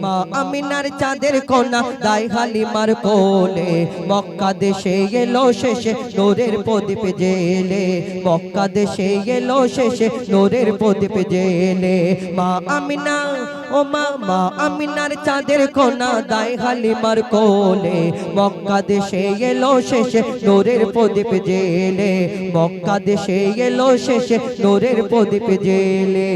মা আমিনার চাঁদের কোনা দাই হালিমার কোলে। মক্কা দেশে এলো শেষে নূরের প্রদীপ জেলে। মক্কা দেশে এলো শেষে নূরের প্রদীপ জেলে। মা আমিনা, ও মা মা আমিনার চাঁদের কোনা দাই হালিমার কোলে। মক্কা দেশে এলো শেষে নূরের প্রদীপ জেলে। মক্কা দেশে এলো শেষে নূরের প্রদীপ জেলে।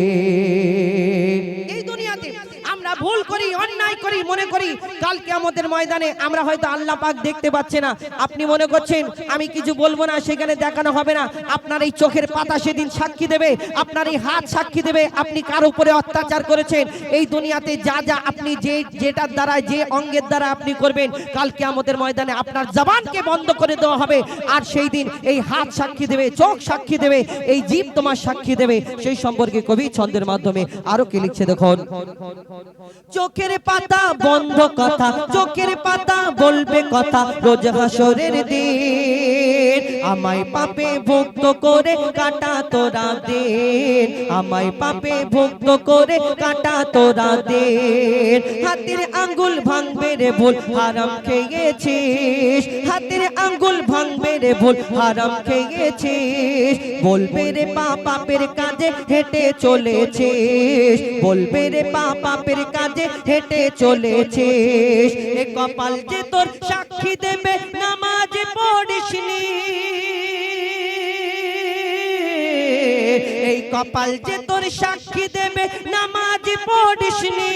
করি, অন্যায় করি, মনে করি কালকে আমাদের ময়দানে আমরা হয়তো আল্লাহ পাক দেখতে পাচ্ছে না। আপনি মনে করছেন, আমি কিছু বলব না, সেখানে দেখানো হবে না। আপনার এই চোখের পাতা সেদিন সাক্ষী দেবে, আপনার এই হাত সাক্ষী দেবে, আপনি কার উপরে অত্যাচার করেছেন? এই দুনিয়াতে যা যা আপনি যে, যেটার দ্বারা, যে অঙ্গের দ্বারা আপনি করবেন কালকে আমাদের ময়দানে আপনার জবানকে বন্ধ করে দেওয়া হবে। আর সেই দিন এই হাত সাক্ষী দেবে, চোখ সাক্ষী দেবে, এই জীব তোমার সাক্ষী দেবে। সেই সম্পর্কে কবি ছন্দের মাধ্যমে আরও কি লিখছে দেখুন। চোখের পাতা বন্ধ কথা চোখের পাতা বলবে কথা রোজ হাসরের দিন। আমায় পাপে ভুক্ত করে কাটা তোরা দিন। আমায় পাপে ভুক্ত করে কাটা তোরা দিন। হাতের আঙ্গুল ভাঙবে রে ভুল, হারাম খেয়েছিস। হাতের আঙ্গুল ভাঙবে রে ভুল, হারাম খেয়েছিস। বলবে রে পাপের কাজে হেঁটে চলেছিস। বলবে রে পাপের কাজে হেঁটে চলেছিস। এ কপাল যে তোর সাক্ষী দেবে, নামাজ পড়িসনি। কপাল যে তোর সাক্ষী দেবে নামাজ পড়িসনি।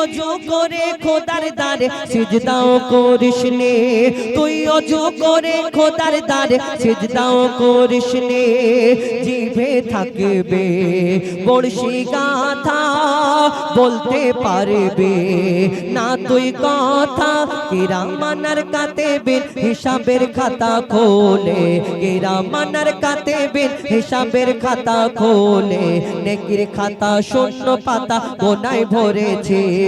অজু করে খোদার দ্বারে, সিজদাও করিসনি তুই অজু করে খোদার দ্বারে, সিজদাও করিসনি জিভে থাকবে বড়শি গাথা, বলতে পারবে না তুই কথা। কিরামানার কাতেবেন হিসাবের খাতা খোলে। কিরামানার কাতেবেন হিসাবের খাতা খোলে। নেকির খাতা শূন্য পাতা গোনায়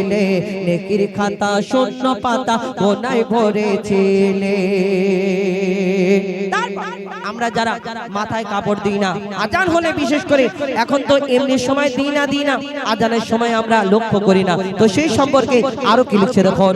ভরেছিলে নেকির খাতা শূন্য পাতা গোনায় ভরেছিলে। আমরা যারা মাথায় কাপড় দিই না। আজান হলে বিশেষ করে এখন তো এমনি সময় দিই না দিই না। আজানের সময় আমরা লক্ষ্য করি না। তো সেই সম্পর্কে আরও কি লিখছে দেখুন।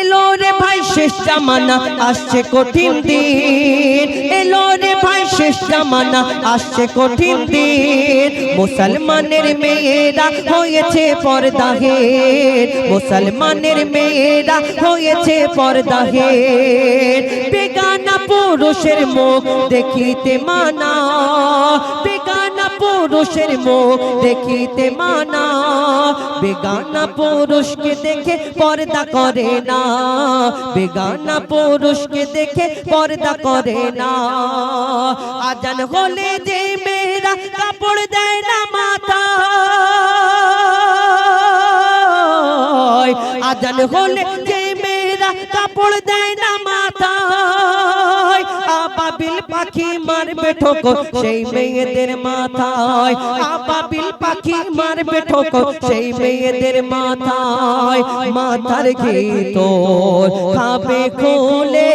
এলো রে ভাই শেষ জামানা আসছে কঠিন দিন। এলো রে ভাই শেষ জামানা আসছে কঠিন দিন। মুসলমানের মেয়েরা হয়েছে পর্দাহের মুসলমানের মেয়েরা হয়েছে পর্দাহের বেগানা পুরুষের মুখ দেখিতে মানা, বেগানা পুরুষের মুখ দেখিতে মানা, বেগানা পুরুষকে দেখে পর্দা করে না, বেগানা পুরুষকে দেখে পর্দা করে না। আজান হলে যে মেয়েরা কাপড় দেয় না মাথা আজান হলে যে মেয়েরা কাপড় দেয় না মাথায় আবাবিল পাখি মারবে ঠোকর সেই মেয়েদের মাথায়। আবাবিল পাখি মারবে বেঠক সেই মেয়েদের মাথায়। মাথার তোর খাবে খোলে,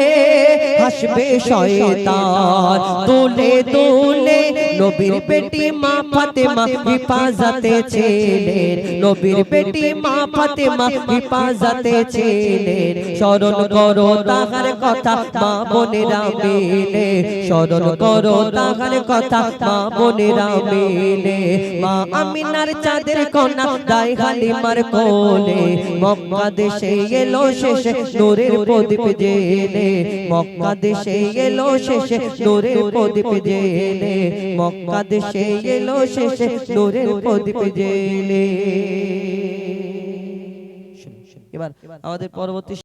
হাসবে শয়তান। তুলে তুলে নবীর বেটি মা ফাতেমা হিফাজতে ছিলেন। নবীর বেটি মা ফাতেমা হিফাজতে ছিলেন। স্মরণ করো তাহার কথা মা বোনেরা মিলে। স্মরণ করো তাহার কথা মা বোনেরা মিলে। মা আমিনার চাঁদের কন্যা দাই হালিমার কোলে। মক্কা দেশে এলো শেষে নূরের প্রদীপ জেলে মক্কা দেশে এলো শেষে নূরের প্রদীপ জেলে মক্কা দেশে এলো শেষে নূরের প্রদীপ এবার আমাদের পরবর্তী